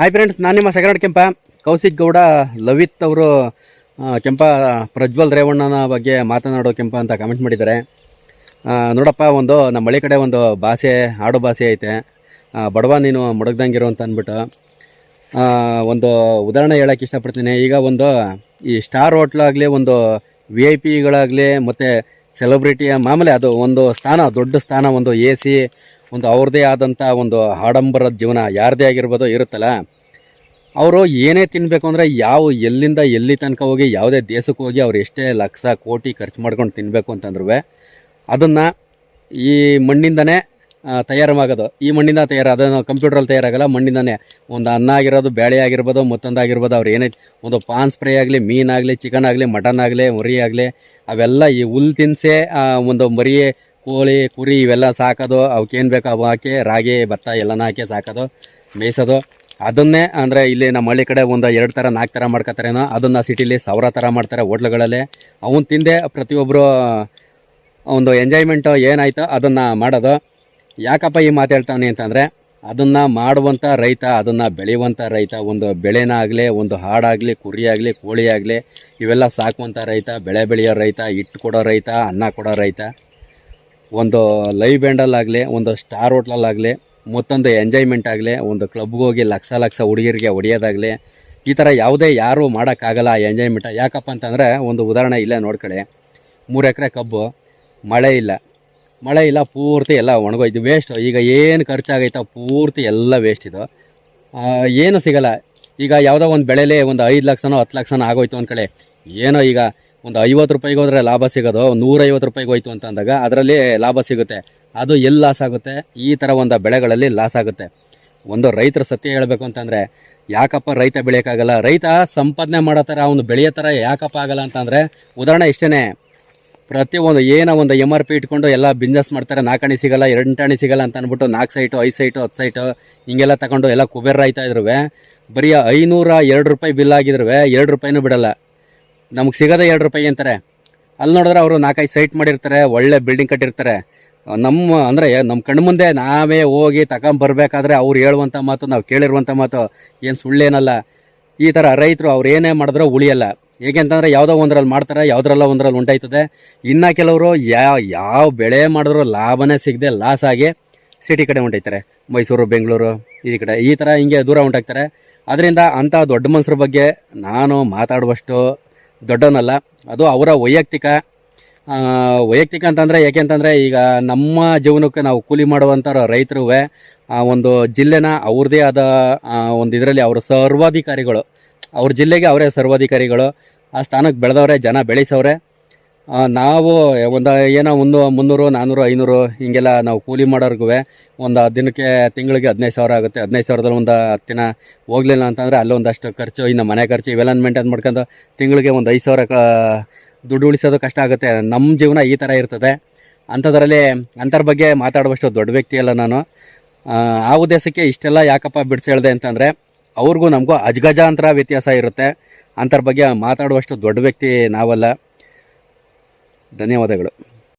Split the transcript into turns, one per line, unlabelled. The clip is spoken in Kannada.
ಹಾಯ್ ಫ್ರೆಂಡ್ಸ್ ನಾನು ನಿಮ್ಮ ಸೆಕೆಂಡ್ ಕೆಂಪ. ಕೌಶಿಕ್ ಗೌಡ, ಲವಿತ್ ಅವರು ಕೆಂಪ, ಪ್ರಜ್ವಲ್ ರೇವಣ್ಣನ ಬಗ್ಗೆ ಮಾತನಾಡೋ ಕೆಂಪ ಅಂತ ಕಮೆಂಟ್ ಮಾಡಿದ್ದಾರೆ. ನೋಡಪ್ಪ, ಒಂದು ನಮ್ಮ ಹಳ್ಳಿ ಕಡೆ ಒಂದು ಭಾಷೆ, ಆಡು ಭಾಷೆ ಐತೆ. ಬಡವ ನೀನು ಮಡಗ್ದಂಗಿರು ಅಂತ ಅಂದ್ಬಿಟ್ಟು. ಒಂದು ಉದಾಹರಣೆ ಹೇಳೋಕ್ಕೆ ಇಷ್ಟಪಡ್ತೀನಿ. ಈಗ ಒಂದು ಈ ಸ್ಟಾರ್ ಹೋಟ್ಲಾಗಲಿ ಒಂದು ವಿ ಐ ಪಿಗಳಾಗಲಿ ಮತ್ತು ಸೆಲೆಬ್ರಿಟಿಯ ಮಾಮೂಲಿ ಅದು ಒಂದು ಸ್ಥಾನ, ದೊಡ್ಡ ಸ್ಥಾನ, ಒಂದು ಎ ಸಿ ಒಂದು ಅವ್ರದ್ದೇ ಆದಂಥ ಒಂದು ಆಡಂಬರದ ಜೀವನ ಯಾರದೇ ಆಗಿರ್ಬೋದು ಇರುತ್ತಲ್ಲ, ಅವರು ಏನೇ ತಿನ್ನಬೇಕು ಅಂದರೆ ಯಾವ ಎಲ್ಲಿಂದ ಎಲ್ಲಿ ತನಕ ಹೋಗಿ ಯಾವುದೇ ದೇಶಕ್ಕೆ ಹೋಗಿ ಅವ್ರು ಎಷ್ಟೇ ಲಕ್ಷ ಕೋಟಿ ಖರ್ಚು ಮಾಡ್ಕೊಂಡು ತಿನ್ನಬೇಕು ಅಂತಂದ್ರೂ ಅದನ್ನು ಈ ಮಣ್ಣಿಂದನೇ ತಯಾರು ಮಾಡೋದು ಈ ಮಣ್ಣಿಂದ ತಯಾರು ಅದನ್ನು ಕಂಪ್ಯೂಟ್ರಲ್ಲಿ ತಯಾರಾಗಲ್ಲ, ಮಣ್ಣಿಂದನೇ ಒಂದು ಅನ್ನ ಆಗಿರೋದು ಬೇಳೆ ಆಗಿರ್ಬೋದು, ಮತ್ತೊಂದು ಆಗಿರ್ಬೋದು, ಅವ್ರು ಏನೇ ಒಂದು ಪಾನ್ ಸ್ಪ್ರೇ ಆಗಲಿ ಮೀನಾಗಲಿ ಚಿಕನ್ ಆಗಲಿ, ಮಟನ್ ಆಗಲಿ, ಮರಿ ಆಗಲಿ, ಅವೆಲ್ಲ ಈ ಹುಲ್ ತಿನ್ಸೆ ಒಂದು ಮರಿ ಕೋಳಿ, ಕುರಿ ಇವೆಲ್ಲ ಸಾಕೋದು ಅವಕ್ಕೇನು ಬೇಕು ಅವು ಹಾಕಿ, ರಾಗಿ, ಭತ್ತ ಎಲ್ಲನ ಹಾಕಿ ಸಾಕೋದು, ಮೇಯಿಸೋದು. ಅದನ್ನೇ ಅಂದರೆ ಇಲ್ಲಿ ನಮ್ಮ ಹಳ್ಳಿ ಕಡೆ ಒಂದು ಎರಡು ಥರ, ನಾಲ್ಕು ಥರ ಮಾಡ್ಕೋತಾರೇನೋ ಅದನ್ನು ಸಿಟಿಲಿ ಸಾವಿರ ಥರ ಮಾಡ್ತಾರೆ ಹೋಟ್ಲುಗಳಲ್ಲಿ. ಅವನ್ನ ತಿಂದೆ ಪ್ರತಿಯೊಬ್ಬರು ಒಂದು ಎಂಜಾಯ್ಮೆಂಟು ಏನಾಯ್ತೋ ಅದನ್ನು ಮಾಡೋದು. ಯಾಕಪ್ಪ ಈ ಮಾತು ಅಂತಂದರೆ, ಅದನ್ನು ಮಾಡುವಂಥ ರೈತ, ಅದನ್ನು ಬೆಳೆಯುವಂಥ ರೈತ, ಒಂದು ಬೆಳೆನ ಆಗಲಿ ಒಂದು ಹಾಡಾಗಲಿ ಕುರಿ ಆಗಲಿ ಕೋಳಿ ಆಗಲಿ ಇವೆಲ್ಲ ಸಾಕುವಂಥ ರೈತ, ಬೆಳೆ ಬೆಳೆಯೋ ರೈತ, ಹಿಟ್ಟು ಕೊಡೋ ರೈತ, ಅನ್ನ ಕೊಡೋ ರೈತ. ಒಂದು ಲೈವ್ ಬ್ಯಾಂಡಲ್ಲಾಗಲಿ ಒಂದು ಸ್ಟಾರ್ ಹೋಟ್ಲಲ್ಲಾಗಲಿ ಮತ್ತೊಂದು ಎಂಜಾಯ್ಮೆಂಟ್ ಆಗಲಿ, ಒಂದು ಕ್ಲಬ್ಗೆ ಹೋಗಿ ಲಕ್ಷ ಲಕ್ಷ ಹುಡುಗಿರಿಗೆ ಹೊಡೆಯೋದಾಗಲಿ, ಈ ಥರ ಯಾವುದೇ ಯಾರೂ ಮಾಡೋಕ್ಕಾಗಲ್ಲ ಆ ಎಂಜಾಯ್ಮೆಂಟ ಯಾಕಪ್ಪ ಅಂತಂದರೆ ಒಂದು ಉದಾಹರಣೆ ಇಲ್ಲೇ ನೋಡ್ಕೊಳ್ಳಿ. ಮೂರು ಎಕರೆ ಕಬ್ಬು, ಮಳೆ ಇಲ್ಲ. ಮಳೆ ಇಲ್ಲ, ಪೂರ್ತಿ ಎಲ್ಲ ಒಣಗೋಯ್ತು ವೇಸ್ಟ್ ಈಗ ಏನು ಖರ್ಚಾಗೈತೋ ಪೂರ್ತಿ ಎಲ್ಲ ವೇಸ್ಟ್ ಇದು. ಏನೂ ಸಿಗಲ್ಲ. ಈಗ ಯಾವುದೋ ಒಂದು ಬೆಳೆಯಲ್ಲಿ ಒಂದು ಐದು ಲಕ್ಷನೋ ಹತ್ತು ಲಕ್ಷನೋ ಆಗೋಯ್ತು ಅಂದ್ಕೊಳ್ಳಿ. ಏನೋ ಈಗ ಒಂದು ಐವತ್ತು ರೂಪಾಯಿಗೆ ಹೋದರೆ ಲಾಭ ಸಿಗೋದು ನೂರೈವತ್ತು ರೂಪಾಯಿಗೆ ಹೋಯ್ತು ಅಂತ ಅಂದಾಗ ಅದರಲ್ಲಿ ಲಾಭ ಸಿಗುತ್ತೆ. ಅದು ಎಲ್ಲಿ ಲಾಸ್ ಆಗುತ್ತೆ? ಈ ಥರ ಒಂದು ಬೆಳೆಗಳಲ್ಲಿ ಲಾಸ್ ಆಗುತ್ತೆ. ಒಂದು ರೈತರ ಸತ್ಯ ಹೇಳಬೇಕು ಅಂತಂದರೆ, ಯಾಕಪ್ಪ ರೈತ ಬೆಳೆಯೋಕ್ಕಾಗಲ್ಲ? ರೈತ ಸಂಪಾದನೆ ಮಾಡೋ ಥರ ಅವನು ಬೆಳೆಯೋ ಥರ ಯಾಕಪ್ಪ ಆಗಲ್ಲ ಅಂತಂದರೆ, ಉದಾಹರಣೆ ಇಷ್ಟೇ ಪ್ರತಿಯೊಂದು ಏನೋ ಒಂದು ಎಂ ಆರ್ ಪಿ ಇಟ್ಕೊಂಡು ಎಲ್ಲ ಬಿಸ್ನೆಸ್ ಮಾಡ್ತಾರೆ ನಾಲ್ಕಣಿ ಸಿಗಲ್ಲ, ಎರಡು ಸಿಗಲ್ಲ ಅಂತ ಅಂದ್ಬಿಟ್ಟು ನಾಲ್ಕು ಸೈಟು ಐದು ಸೈಟು ಹತ್ತು ಸೈಟು ಹಿಂಗೆಲ್ಲ ತಗೊಂಡು ಎಲ್ಲ ಕುಬೇರ ಆಯ್ತಾ ಇದ್ರು ಬರೀ ಐನೂರ ಎರಡು ರೂಪಾಯಿ ಬಿಲ್ ಆಗಿದ್ರು ಎರಡು ರೂಪಾಯಿನೂ ಬಿಡಲ್ಲ. ನಮ್ಗೆ ಸಿಗೋದೇ ಎರಡು ರೂಪಾಯಿ ಅಂತಾರೆ. ಅಲ್ಲಿ ನೋಡಿದ್ರೆ ಅವರು ನಾಲ್ಕೈದು ಸೈಟ್ ಮಾಡಿರ್ತಾರೆ, ಒಳ್ಳೆ ಬಿಲ್ಡಿಂಗ್ ಕಟ್ಟಿರ್ತಾರೆ. ನಮ್ಮ ಅಂದರೆ ನಮ್ಮ ಕಣ್ಣು ಮುಂದೆ ನಾವೇ ಹೋಗಿ ತಗೊಂಬರ್ಬೇಕಾದ್ರೆ ಅವ್ರು ಹೇಳುವಂಥ ಮಾತು, ನಾವು ಕೇಳಿರುವಂಥ ಮಾತು, ಏನು ಸುಳ್ಳೇನಲ್ಲ ಈ ಥರ ರೈತರು ಅವ್ರು ಏನೇ ಮಾಡಿದ್ರೂ ಉಳಿಯಲ್ಲ. ಅಂತಂದರೆ ಯಾವುದೋ ಒಂದರಲ್ಲಿ ಮಾಡ್ತಾರೆ, ಯಾವುದ್ರಲ್ಲ ಒಂದರಲ್ಲಿ ಉಂಟಾಯ್ತದೆ. ಇನ್ನು ಕೆಲವರು ಯಾವ ಯಾವ ಬೆಳೆ ಮಾಡಿದ್ರು ಲಾಭನೇ ಸಿಗದೆ ಲಾಸ್ ಆಗಿ ಸಿಟಿ ಕಡೆ ಹೊಂಟೈತಾರೆ ಮೈಸೂರು, ಬೆಂಗಳೂರು, ಈ ಕಡೆ. ಈ ಥರ ಹಿಂಗೆ ದೂರ ಹೊಂಟಾಗ್ತಾರೆ ಅದರಿಂದ ಅಂಥ ದೊಡ್ಡ ಮನುಷ್ಯರ ಬಗ್ಗೆ ನಾನು ಮಾತಾಡುವಷ್ಟು ದೊಡ್ಡವನಲ್ಲ. ಅದು ಅವರ ವೈಯಕ್ತಿಕ ವೈಯಕ್ತಿಕ ಅಂತಂದರೆ ಯಾಕೆಂತಂದರೆ ಈಗ ನಮ್ಮ ಜೀವನಕ್ಕೆ ನಾವು ಕೂಲಿ ಮಾಡುವಂಥ ರೈತರು ಒಂದು ಜಿಲ್ಲೆನ ಅವ್ರದ್ದೇ ಆದ ಒಂದು ಇದರಲ್ಲಿ ಅವರ ಸರ್ವಾಧಿಕಾರಿಗಳು. ಅವ್ರ ಜಿಲ್ಲೆಗೆ ಅವರೇ ಸರ್ವಾಧಿಕಾರಿಗಳು. ಆ ಸ್ಥಾನಕ್ಕೆ ಬೆಳೆದವ್ರೆ ಜನ ಬೆಳೆಸವ್ರೆ. ನಾವು ಒಂದು ಏನೋ ಒಂದು ಮುನ್ನೂರು ನಾನ್ನೂರು ಐನೂರು ಹಿಂಗೆಲ್ಲ ನಾವು ಕೂಲಿ ಮಾಡೋರ್ಗೂ ಒಂದು ದಿನಕ್ಕೆ ತಿಂಗಳಿಗೆ ಹದಿನೈದು ಸಾವಿರ ಆಗುತ್ತೆ. ಹದಿನೈದು ಸಾವಿರದಲ್ಲಿ ಒಂದು ಹತ್ತು ದಿನ ಹೋಗಲಿಲ್ಲ ಅಂತಂದರೆ ಅಲ್ಲೊಂದಷ್ಟು ಖರ್ಚು ಇನ್ನು ಮನೆ ಖರ್ಚು ಇವೆಲ್ಲ ಮೇಂಟೈನ್ ಮಾಡ್ಕೊಂಡು ತಿಂಗಳಿಗೆ ಒಂದು ಐದು ಸಾವಿರ ದುಡ್ಡು ಉಳಿಸೋದು ಕಷ್ಟ ಆಗುತ್ತೆ. ನಮ್ಮ ಜೀವನ ಈ ಥರ ಇರ್ತದೆ. ಅಂಥದ್ರಲ್ಲಿ ಅಂಥರ ಬಗ್ಗೆ ಮಾತಾಡುವಷ್ಟು ದೊಡ್ಡ ವ್ಯಕ್ತಿ ಅಲ್ಲ ನಾನು. ಆ, ಆ ಉದ್ದೇಶಕ್ಕೆ ಇಷ್ಟೆಲ್ಲ ಯಾಕಪ್ಪ ಬಿಡಿಸಿ ಹೇಳ್ದೆ ಅಂತಂದರೆ ಅವ್ರಿಗೂ ನಮಗೂ ಅಜಗಜಾಂತರ ವ್ಯತ್ಯಾಸ ಇರುತ್ತೆ. ಅಂಥರ ಬಗ್ಗೆ ಮಾತಾಡುವಷ್ಟು ದೊಡ್ಡ ವ್ಯಕ್ತಿ ನಾವಲ್ಲ. ಧನ್ಯವಾದಗಳು.